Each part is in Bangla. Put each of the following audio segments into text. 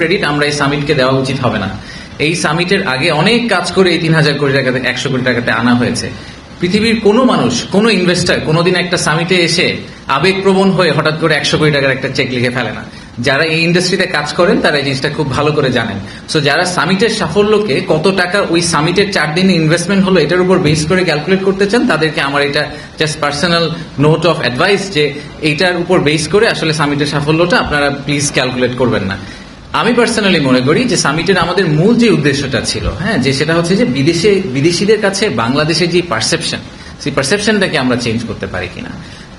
ক্রেডিট আমরা এই সামিটকে দেওয়া উচিত হবে না। এই সামিটের আগে অনেক কাজ করে এই তিন হাজার কোটি টাকাতে, একশো কোটি টাকাতে আনা হয়েছে। পৃথিবীর কোনো মানুষ, কোনো ইনভেস্টার কোনোদিন একটা সামিটে এসে আবেগপ্রবণ হয়ে হঠাৎ করে একশো কোটি টাকার একটা চেক লিখে ফেলে না। যারা এই ইন্ডাস্ট্রিতে কাজ করেন, তারা এই জিনিসটা খুব ভালো করে জানেন। সো যারা সামিটের সাফল্যকে কত টাকা ওই সামিটের চার দিনে ইনভেস্টমেন্ট হলো, এটার উপর বেস করে ক্যালকুলেট করতে চান, তাদেরকে আমার এটা just personal note of advice যে, এইটার উপর বেস করে আসলে সামিটের সাফল্যটা আপনারা প্লিজ ক্যালকুলেট করবেন না। আমি পার্সোনালি মনে করি যে সামিটের আমাদের মূল যে উদ্দেশ্যটা ছিল হ্যাঁ যে সেটা হচ্ছে যে বিদেশে, বিদেশিদের কাছে বাংলাদেশের যে পারসেপশন সেই পারসেপশনটাকে আমরা চেঞ্জ করতে পারি কিনা।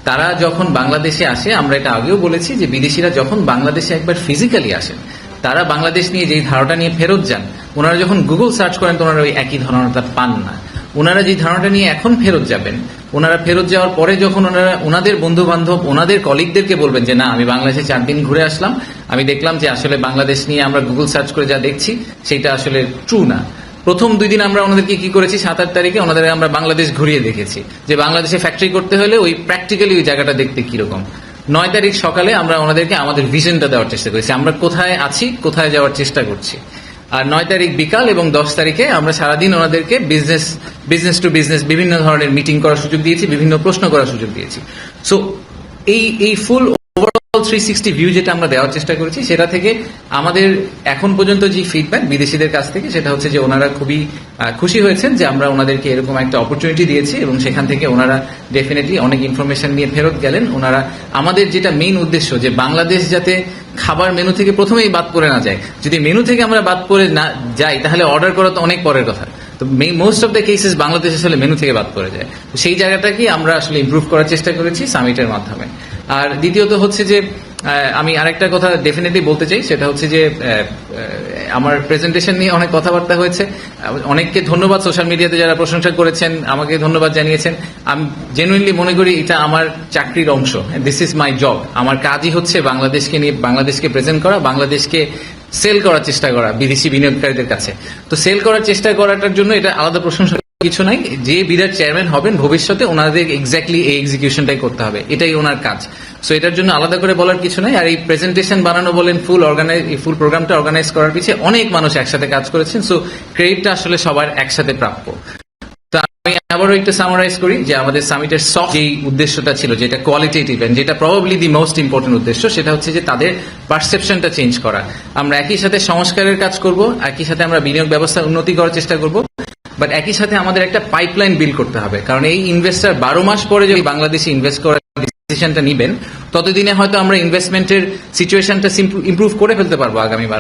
তারা যখন বাংলাদেশে আসে, আমরা এটা আগেও বলেছি যে বিদেশিরা যখন বাংলাদেশে একবার ফিজিক্যালি আসেন, তারা বাংলাদেশ নিয়ে যেই ধারণা নিয়ে ফেরত যান, ওনারা যখন গুগল সার্চ করেন, তো ওনারা ওই একই ধারণাটা পান না। ওনারা যে ধারণাটা নিয়ে এখন ফেরত যাবেন, ওনারা ফেরত যাওয়ার পরে যখন ওনারা ওনাদের বন্ধু বান্ধব ওনাদের কলিগদেরকে বলবেন যে, না, আমি বাংলাদেশে চার দিন ঘুরে আসলাম। আমি দেখলাম যে আসলে বাংলাদেশ নিয়ে আমরা গুগল সার্চ করে যা দেখছি, সেটা আসলে ট্রু না। প্রথম দুই দিন আমরা ওনাদেরকে কি করেছি? সাত আট তারিখে ওনাদের আমরা বাংলাদেশ ঘুরিয়ে দেখেছি। যে বাংলাদেশে ফ্যাক্টরি করতে হলে ওই প্র্যাকটিক্যালি ওই জায়গাটা দেখতে কীরকম। নয় তারিখ সকালে আমরা ওনাদেরকে আমাদের ভিশনটা দেওয়ার চেষ্টা করেছি। আমরা কোথায় আছি, কোথায় যাওয়ার চেষ্টা করছি। আর নয় তারিখ বিকাল এবং দশ তারিখে আমরা সারাদিন ওনাদেরকে বিজনেস বিজনেস টু বিজনেস বিভিন্ন ধরনের মিটিং করার সুযোগ দিয়েছি, বিভিন্ন প্রশ্ন করার সুযোগ দিয়েছি। সো এই এই ফুল থ্রি সিক্সটি ভিউ যেটা আমরা দেওয়ার চেষ্টা করেছি, সেটা থেকে আমাদের এখন পর্যন্ত যে ফিডব্যাক বিদেশিদের কাছ থেকে, সেটা হচ্ছে যে ওনারা খুবই খুশি হয়েছেন যে আমরা ওনাদেরকে এরকম একটা অপরচুনিটি দিয়েছি এবং সেখান থেকে ওনারা ডেফিনেটলি অনেক ইনফরমেশন নিয়ে ফেরত গেলেন। ওনারা আমাদের যেটা মেইন উদ্দেশ্য যে বাংলাদেশ যাতে খাবার মেনু থেকে প্রথমেই বাদ পড়ে না যায়। যদি মেনু থেকে আমরা বাদ পড়ে না যাই, তাহলে অর্ডার করা তো অনেক পরের কথা। তো most of the cases Bangladesh আসলে মেনু থেকে বাদ পড়ে যায়। সেই জায়গাটাকেই আমরা আসলে ইমপ্রুভ করার চেষ্টা করেছি সামিটের মাধ্যমে। আর দ্বিতীয়ত হচ্ছে যে আমি আরেকটা কথা ডেফিনেটলি বলতে চাই, সেটা হচ্ছে যে আমার প্রেজেন্টেশন নিয়ে অনেক কথাবার্তা হয়েছে। অনেককে ধন্যবাদ সোশ্যাল মিডিয়াতে যারা প্রশংসা করেছেন, আমাকে ধন্যবাদ জানিয়েছেন। আমি জেনুইনলি মনে করি এটা আমার চাকরির অংশ। দিস ইজ মাই জব আমার কাজই হচ্ছে বাংলাদেশকে নিয়ে, বাংলাদেশকে প্রেজেন্ট করা, বাংলাদেশকে সেল করার চেষ্টা করা বিদেশি বিনিয়োগকারীদের কাছে। তো সেল করার চেষ্টা করাটার জন্য এটা আলাদা প্রশংসা কিছু নাই, যে বিরাট চেয়ারম্যান হবেন, ভবিষ্যতে ওনাদের এক্স্যাক্টলি এই এক্সিকিউশনটাই করতে হবে, এটাই ওনার কাজ। সো এটার জন্য আলাদা করে বলার কিছু নাই, আর এই প্রেজেন্টেশন বানানো বলেন ফুল অর্গানাইজ ফুল প্রোগ্রামটা অর্গানাইজ করার পিছিয়ে অনেক মানুষ একসাথে কাজ করেছেন সো ক্রেডিটটা আসলে সবার একসাথে প্রাপ্য। আমি আবারও একটু সামারাইজ করি যে আমাদের সামিটের সফট যেই উদ্দেশ্যটা ছিল, যেটা কোয়ালিটেটিভ এন্ড যেটা প্রবাবলি দি মোস্ট ইম্পর্টেন্ট উদ্দেশ্য, সেটা হচ্ছে যে তাদের পারসেপশনটা চেঞ্জ করা। আমরা একই সাথে সংস্কারের কাজ করব, একই সাথে আমরা বিনিয়োগ ব্যবস্থা উন্নতি করার চেষ্টা করব। বাট একই সাথে আমাদের একটা পাইপলাইন বিল করতে হবে। কারণ এই ইনভেস্টার বারো মাস পরে যদি বাংলাদেশে ইনভেস্ট করার ডিসিশনটা নিবেন, ততদিনে হয়তো আমরা ইনভেস্টমেন্টের সিচুয়েশনটা ইম্প্রুভ করে ফেলতে পারব আগামী বারো